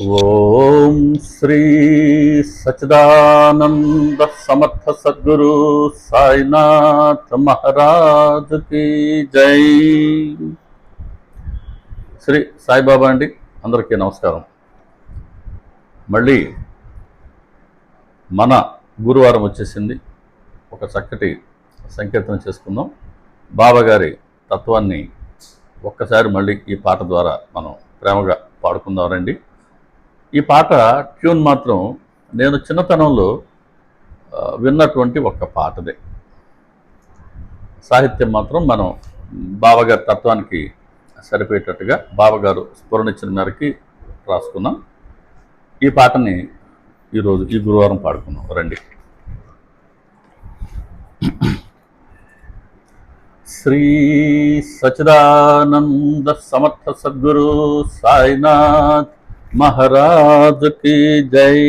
ఓం శ్రీ సచిదానంద సమర్థ సద్గురు సాయినాథ్ మహారాజ్కి జై. శ్రీ సాయిబాబా అండి అందరికీ నమస్కారం. మళ్ళీ మన గురువారం వచ్చేసింది. ఒక చక్కటి సంకీర్తన చేసుకుందాం. బాబాగారి తత్వాన్ని ఒక్కసారి మళ్ళీ ఈ పాట ద్వారా మనం ప్రేమగా పాడుకుందాం రండి. ఈ పాట ట్యూన్ మాత్రం నేను చిన్నతనంలో విన్నటువంటి ఒక పాటదే. సాహిత్యం మాత్రం మనం బావగారి తత్వానికి సరిపోయేటట్టుగా బావగారు స్ఫురణిచ్చిన మేరకి రాసుకున్నాం. ఈ పాటని ఈరోజు ఈ గురువారం పాడుకున్నాం రండి. శ్రీ సచిదానంద సమర్థ సద్గురు సాయినాథ్ మహారాజ్కి జై.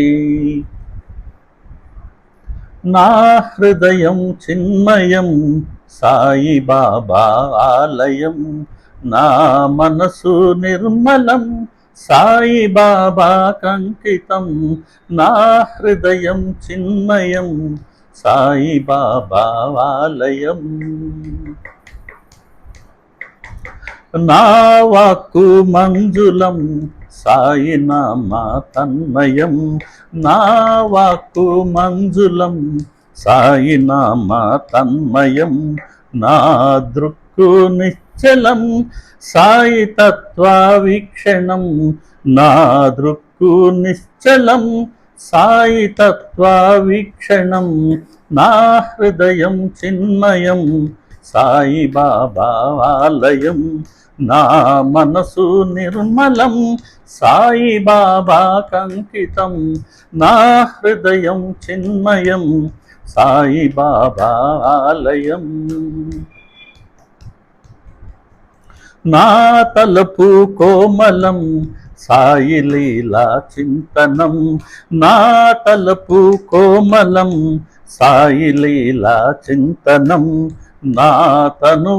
నా హృదయం చిన్మయం సాయి బాబా ఆలయం. నా మనసు నిర్మలం సాయి బాబా కంకితం. నా హృదయం చిన్మయం సాయి బాబా ఆలయం. నా వాక్కు మంజులం సాయి నామా తన్మయం నా వాక్కు మంజులం. సాయి నామా తన్మయం నా దృక్కు నిశ్చలం. సాయి తత్వా వీక్షణం నా దృక్కు నిశ్చలం. సాయి తత్వా వీక్షణం నా హృదయం చిన్మయం. సాయి బాబా ఆలయం నా మనసు నిర్మలం సాయి బాబా కంకితం. నా హృదయం చిన్మయం సాయి బాబా ఆలయం. నా తలపు కోమలం సాయి లీలా చింతనం. నా తలపు కోమలం సాయి లీలా చింతనం. నా తను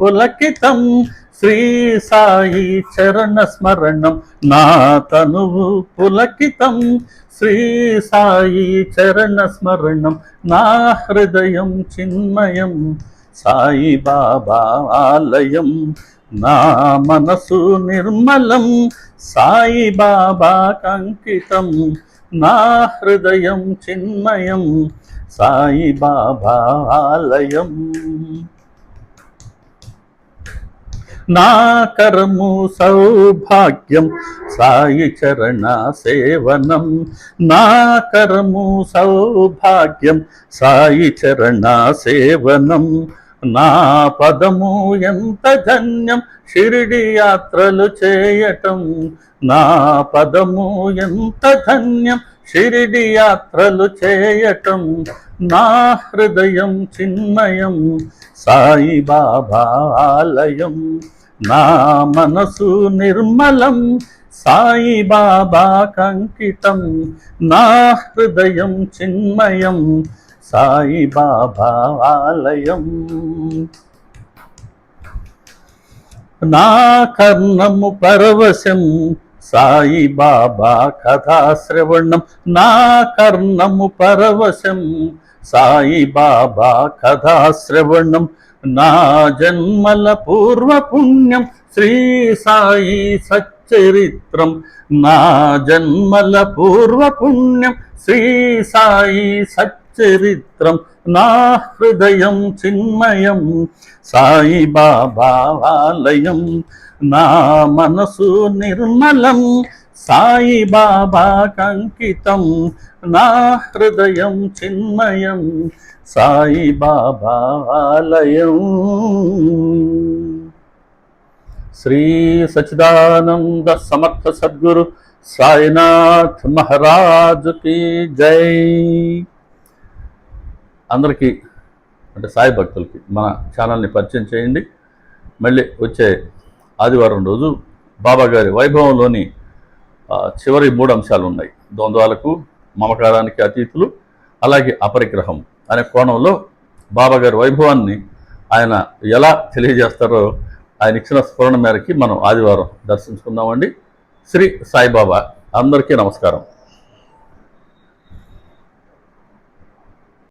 పులకితం శ్రీ సాయి చరణ స్మరణం నా తనువు పులకితం. శ్రీ సాయి చరణ స్మరణం నా హృదయం చిన్మయం. సాయి బాబా ఆలయం నా మనసు నిర్మలం. సాయి బాబా కంకితం నా హృదయం చిన్మయం. సాయి బాబా ఆలయం. నా కరము సౌభాగ్యం సాయి చరణ సేవనం. నా కరము సౌభాగ్యం సాయి చరణ సేవనం. నా పదము ఎంత ధన్యం షిరిడి యాత్రలు చేయటం. నా పదము ఎంత ధన్యం షిరిడి యాత్రలు చేయటం. నా హృదయం చిన్మయం సాయిబాబా ఆలయం. నా మనసు నిర్మలం సాయిబాబా కంకితం. నా హృదయం చిన్మయం సాయిబాబా ఆలయం. నా కర్ణము పరవశం సాయిబాబా కథాశ్రవణం. నా కర్ణము పరవశం సాయి బాబా కథాశ్రవణం నా జన్మల పూర్వపుణ్యం శ్రీ సాయి సచ్చరిత్రం. నా జన్మల పూర్వపుణ్యం శ్రీ సాయి సచ్చరిత్రం. నా హృదయం చిన్మయం సాయి బాబా ఆలయం. నా మనసు నిర్మలం సాయి బాబా కంకితం నా హృదయం చిన్మయం సాయి బాబా ఆలయం. శ్రీ సచిదానంద సమర్థ సద్గురు సాయినాథ్ మహారాజ్కి జై. అందరికీ అంటే సాయి భక్తులకి మన ఛానల్ని పరిచయం చేయండి. మళ్ళీ వచ్చే ఆదివారం రోజు బాబా గారి వైభవంలోని చివరి మూడు అంశాలు ఉన్నాయి ద్వంద్వాలకు మమకారానికి అతీతులు అలాగే అపరిగ్రహం అనే కోణంలో బాబాగారి వైభవాన్ని ఆయన ఎలా తెలియజేస్తారో ఆయన ఇచ్చిన స్ఫురణ మేరకి మనం ఆదివారం దర్శించుకుందామండి. శ్రీ సాయిబాబా అందరికీ నమస్కారం.